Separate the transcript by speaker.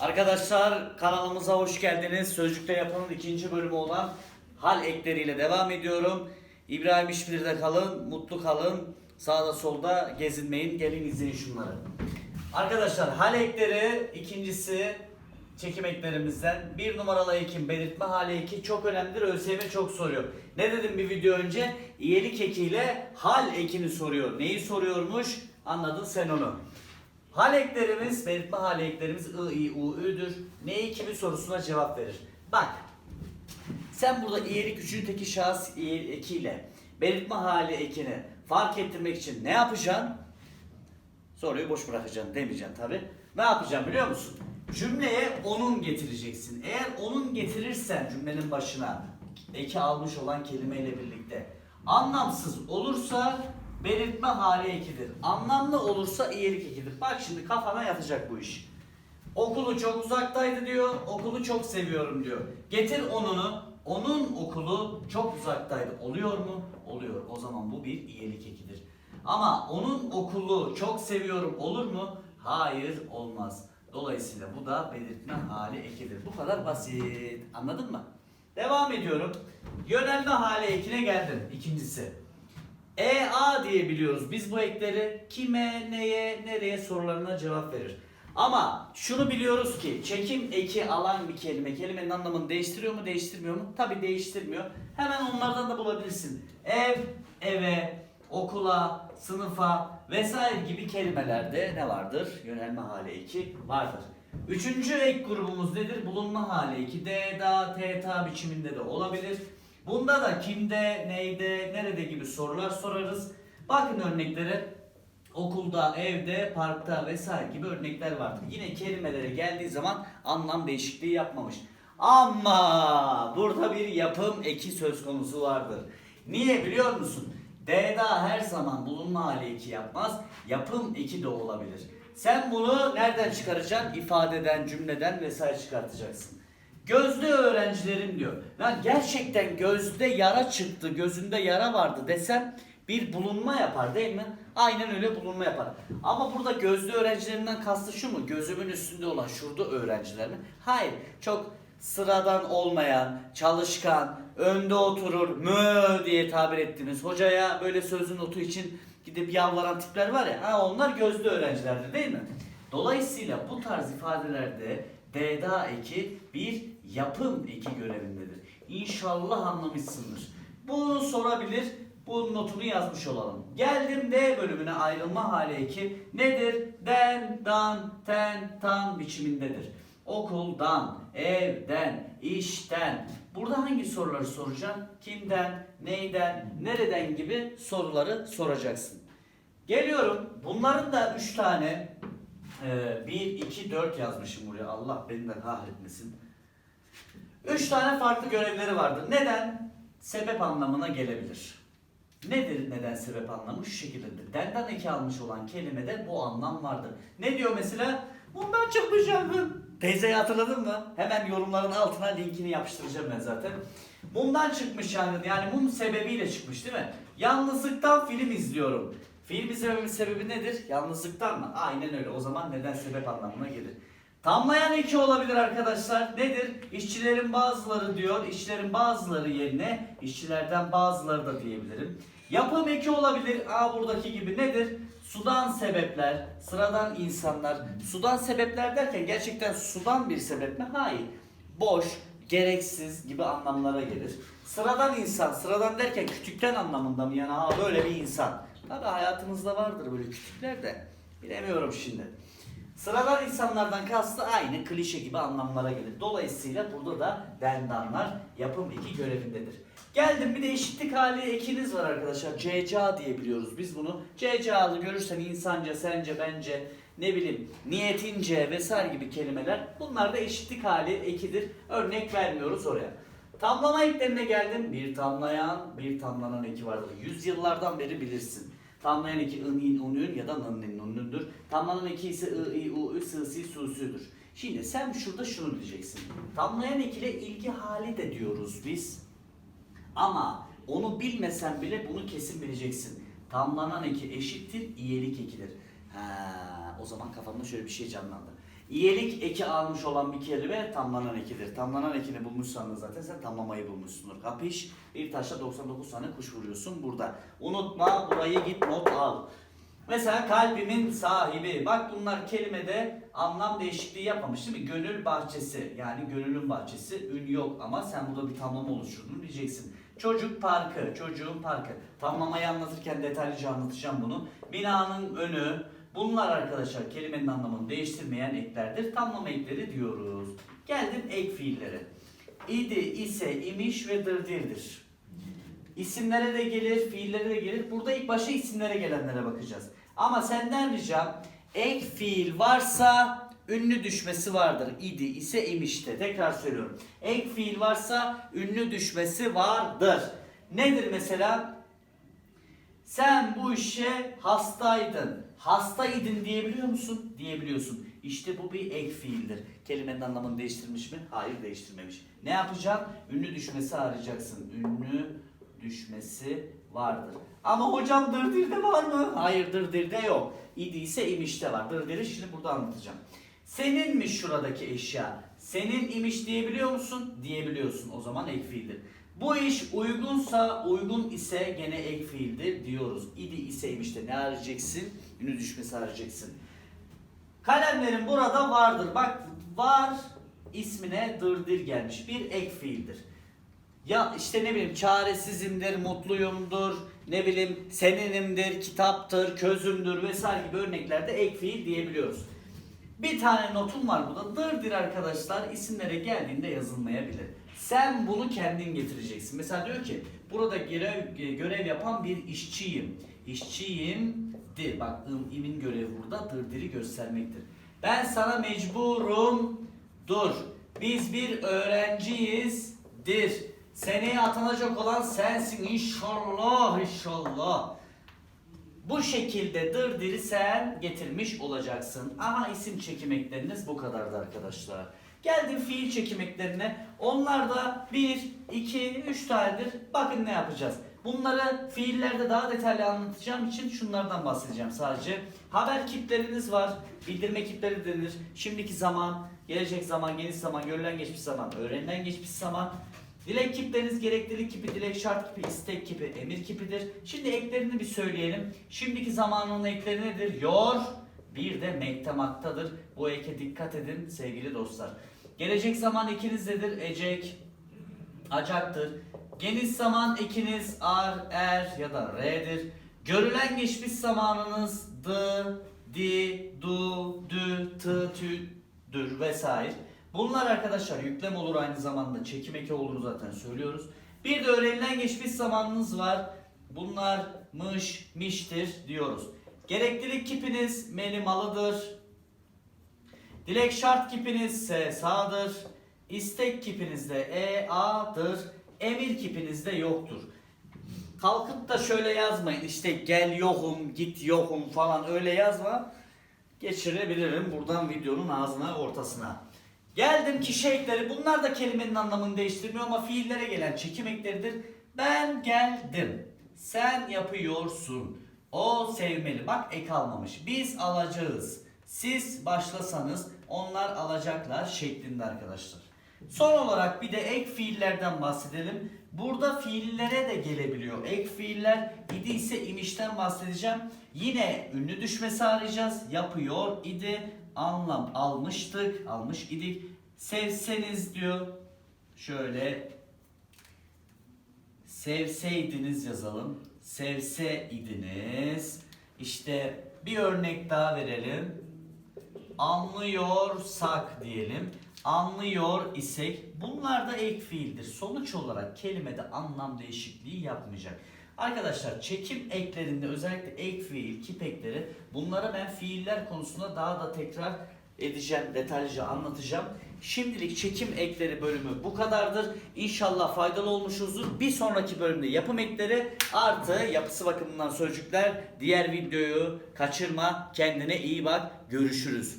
Speaker 1: Arkadaşlar kanalımıza hoş geldiniz. Sözcükte yapının ikinci bölümü olan hal ekleriyle devam ediyorum. İbrahim İşbir'de kalın, mutlu kalın. Sağda solda gezinmeyin. Gelin izleyin şunları. Arkadaşlar hal ekleri ikincisi çekim eklerimizden. Bir numaralı ekim belirtme hali eki çok önemlidir. ÖSYM çok soruyor. Ne dedim bir video önce? İyelik ekiyle hal ekini soruyor. Neyi soruyormuş? Anladın sen onu. Hal eklerimiz, belirtme hal eklerimiz I, I, U, Ü'dür. Neyi kimi sorusuna cevap verir. Bak, sen burada iyilik üçüncü teki şahıs ekiyle belirtme hali ekini fark ettirmek için ne yapacaksın? Soruyu boş bırakacaksın demeyeceksin tabi. Ne yapacaksın biliyor musun? Cümleye onun getireceksin. Eğer onun getirirsen cümlenin başına eki almış olan kelimeyle birlikte anlamsız olursa belirtme hali ekidir. Anlamlı olursa iyilik ekidir. Bak şimdi kafana yatacak bu iş. Okulu çok uzaktaydı diyor. Okulu çok seviyorum diyor. Getir onunu. Onun okulu çok uzaktaydı. Oluyor mu? Oluyor. O zaman bu bir iyilik ekidir. Ama onun okulu çok seviyorum olur mu? Hayır olmaz. Dolayısıyla bu da belirtme hali ekidir. Bu kadar basit. Anladın mı? Devam ediyorum. Yönelme hali ekine geldim. İkincisi. E, A diye biliyoruz biz bu ekleri kime, neye, nereye sorularına cevap verir. Ama şunu biliyoruz ki çekim eki alan bir kelime kelimenin anlamını değiştiriyor mu değiştirmiyor mu? Tabi değiştirmiyor. Hemen onlardan da bulabilirsin. Ev, eve, okula, sınıfa vesaire gibi kelimelerde ne vardır? Yönelme hali eki vardır. Üçüncü ek grubumuz nedir? Bulunma hali eki. D, da, t, ta biçiminde de olabilir. Bunda da kimde, neyde, nerede gibi sorular sorarız. Bakın örneklere. Okulda, evde, parkta vesaire gibi örnekler vardır. Yine kelimelere geldiği zaman anlam değişikliği yapmamış. Ama burada bir yapım eki söz konusu vardır. Niye biliyor musun? D'da her zaman bulunma hali eki yapmaz. Yapım eki de olabilir. Sen bunu nereden çıkaracaksın? İfadeden, cümleden vesaire çıkartacaksın. Gözde öğrencilerim diyor. Lan gerçekten gözde yara çıktı, gözünde yara vardı desem bir bulunma yapar değil mi? Aynen öyle bulunma yapar. Ama burada gözde öğrencilerinden kastı şu mu? Gözümün üstünde olan şurada öğrenciler mi? Hayır. Çok sıradan olmayan, çalışkan, önde oturur, mö diye tabir ettiğimiz hocaya böyle sözün notu için gidip yalvaran tipler var ya. Ha onlar gözde öğrencilerdir değil mi? Dolayısıyla bu tarz ifadelerde DDA eki bir yapım eki görevindedir. İnşallah anlamışsındır. Bunu sorabilir. Bu notunu yazmış olalım. Geldim D bölümüne ayrılma hali eki nedir? Den, dan, ten, tan biçimindedir. Okuldan, evden, işten. Burada hangi soruları soracaksın? Kimden, neyden, nereden gibi soruları soracaksın. Geliyorum. Bunların da 3 tane 1, 2, 4 yazmışım buraya. Allah beni de kahretmesin. 3 tane farklı görevleri vardır. Neden? Sebep anlamına gelebilir. Nedir neden sebep anlamı? Şu şekildedir. Denden eki almış olan kelimede bu anlam vardır. Ne diyor mesela? Bundan çıkmış. Teyzeyi hatırladın mı? Hemen yorumların altına linkini yapıştıracağım ben zaten. Mumdan çıkmış yangın. Yani mum sebebiyle çıkmış değil mi? Yalnızlıktan film izliyorum. Film izlememin sebebi nedir? Yalnızlıktan mı? Aynen öyle. O zaman neden sebep anlamına gelir. Tamlayan eki olabilir arkadaşlar. Nedir? İşçilerin bazıları diyor. işçilerin bazıları yerine işçilerden bazıları da diyebilirim. Yapım eki olabilir. Aa buradaki gibi nedir? Sudan sebepler, sıradan insanlar. Sudan sebepler derken gerçekten sudan bir sebep mi? Hayır. Boş, gereksiz gibi anlamlara gelir. Sıradan insan, sıradan derken küçükten anlamında mı? Yani ha böyle bir insan. Tabi hayatımızda vardır böyle küçükler de. Bilemiyorum şimdi. Sıradan insanlardan kastı aynı klişe gibi anlamlara gelir. Dolayısıyla burada da dendanlar yapım iki görevindedir. Geldim bir de eşitlik hali ekiniz var arkadaşlar. CCA diye biliyoruz biz bunu. CCA'lı görürsen insanca, sence, bence, ne bileyim niyetince vesaire gibi kelimeler. Bunlar da eşitlik hali ekidir. Örnek vermiyoruz oraya. Tamlama eklerine geldim. Bir tamlayan, bir tamlanan eki vardır. Yüzyıllardan beri bilirsin. Tamlayan eki ın, in, unün ya da nın, nin, nun'undur. Tamlanan eki ise ı, i, u, ü, sı, si, su, sü'dür. Şimdi sen şurada şunu diyeceksin. Tamlayan eki ile ilgi hali de diyoruz biz. Ama onu bilmesen bile bunu kesin bileceksin. Tamlanan eki eşittir iyelik ekidir. Ha, o zaman kafamda şöyle bir şey canlandı. İyelik eki almış olan bir kelime tamlanan ekidir. Tamlanan ekini bulmuşsan da zaten sen tamlamayı bulmuşsundur. Kapış? Bir taşla 99 tane kuş vuruyorsun burada. Unutma burayı git not al. Mesela kalbimin sahibi. Bak bunlar kelimede anlam değişikliği yapmamış değil mi? Gönül bahçesi. Yani gönülün bahçesi. Ün yok ama sen burada bir tamlama oluşturdun diyeceksin. Çocuk parkı. Çocuğun parkı. Tamlamayı anlatırken detaylıca anlatacağım bunu. Binanın önü. Bunlar arkadaşlar kelimenin anlamını değiştirmeyen eklerdir. Tamlama ekleri diyoruz. Geldim ek fiillere. İdi, ise, imiş ve dırdirdir. İsimlere de gelir, fiillere de gelir. Burada ilk başta isimlere gelenlere bakacağız. Ama senden ricam ek fiil varsa ünlü düşmesi vardır. İdi, ise, imişte. Tekrar söylüyorum. Ek fiil varsa ünlü düşmesi vardır. Nedir mesela? Sen bu işe hastaydın. Hastaydın diyebiliyor musun? Diyebiliyorsun. İşte bu bir ek fiildir. Kelimenin anlamını değiştirmiş mi? Hayır değiştirmemiş. Ne yapacaksın? Ünlü düşmesi arayacaksın. Ünlü düşmesi vardır. Ama hocam dırdirde var mı? Hayır dırdirde yok. İdi ise imişte var. Dırdiri şimdi burada anlatacağım. Seninmiş şuradaki eşya. Senin imiş diyebiliyor musun? Diyebiliyorsun. O zaman ek fiildir. Bu iş uygunsa, uygun ise gene ek fiildir diyoruz. İdi iseymiş de ne arayacaksın? Ünlü düşmesi arayacaksın. Kalemlerin burada vardır. Bak var ismine dırdır gelmiş. Bir ek fiildir. Ya işte ne bileyim çaresizimdir, mutluyumdur, ne bileyim seninimdir, kitaptır, közümdür vesaire gibi örneklerde ek fiil diyebiliyoruz. Bir tane notum var burada. Dırdır arkadaşlar isimlere geldiğinde yazılmayabilir. Sen bunu kendin getireceksin. Mesela diyor ki burada görev, görev yapan bir işçiyim. İşçiyim dir. Bak imin görevi burada dırdiri göstermektir. Ben sana mecburum dur. Biz bir öğrenciyiz dir. Seneye atanacak olan sensin inşallah inşallah. Bu şekilde dırdiri sen getirmiş olacaksın. Aha isim çekim ekleriniz bu kadardı arkadaşlar. Geldim fiil çekim eklerine. Onlar da 1, 2, 3 tanedir. Bakın ne yapacağız. Bunları fiillerde daha detaylı anlatacağım için şunlardan bahsedeceğim sadece. Haber kipleriniz var. Bildirme kipleri denir. Şimdiki zaman, gelecek zaman, geniş zaman, görülen geçmiş zaman, öğrenilen geçmiş zaman. Dilek kipleriniz gereklilik kipi, dilek şart kipi, istek kipi, emir kipidir. Şimdi eklerini bir söyleyelim. Şimdiki zamanın ekleri nedir? Yor, bir de mektemaktadır. Bu eke dikkat edin sevgili dostlar. Gelecek zaman ekiniz nedir? Ecek, acaktır. Geniş zaman ekiniz ar, er ya da re'dir. Görülen geçmiş zamanınız dı, di, du, dü, tı, tüdür vesaire. Bunlar arkadaşlar yüklem olur aynı zamanda çekim eki olur zaten söylüyoruz. Bir de öğrenilen geçmiş zamanınız var. Bunlar mış, miştir diyoruz. Gereklilik kipiniz melimalıdır. Dilek şart kipiniz S sağdır. İstek kipiniz de E A'dır. Emir kipiniz de yoktur. Kalkıp da şöyle yazmayın işte gel yokum git yokum falan öyle yazma. Geçirebilirim buradan videonun ağzına ortasına. Geldim kişi ekleri bunlar da kelimenin anlamını değiştirmiyor ama fiillere gelen çekim ekleridir. Ben geldim. Sen yapıyorsun. O sevmeli. Bak ek almamış. Biz alacağız. Siz başlasanız onlar alacaklar şeklinde arkadaşlar. Son olarak bir de ek fiillerden bahsedelim. Burada fiillere de gelebiliyor. Ek fiiller idi ise imişten bahsedeceğim. Yine ünlü düşmesi arayacağız. Yapıyor idi. Anlam almıştık. Almış idik. Sevseniz diyor. Şöyle sevseydiniz yazalım. Sevseydiniz. İşte bir örnek daha verelim. Anlıyorsak diyelim. Anlıyor isek bunlar da ek fiildir. Sonuç olarak kelimede anlam değişikliği yapmayacak. Arkadaşlar çekim eklerinde özellikle ek fiil, kip ekleri bunlara ben fiiller konusunda daha da tekrar edeceğim, detaylıca anlatacağım. Şimdilik çekim ekleri bölümü bu kadardır. İnşallah faydalı olmuşuzdur. Bir sonraki bölümde yapım ekleri artı yapısı bakımından sözcükler. Diğer videoyu kaçırma. Kendine iyi bak. Görüşürüz.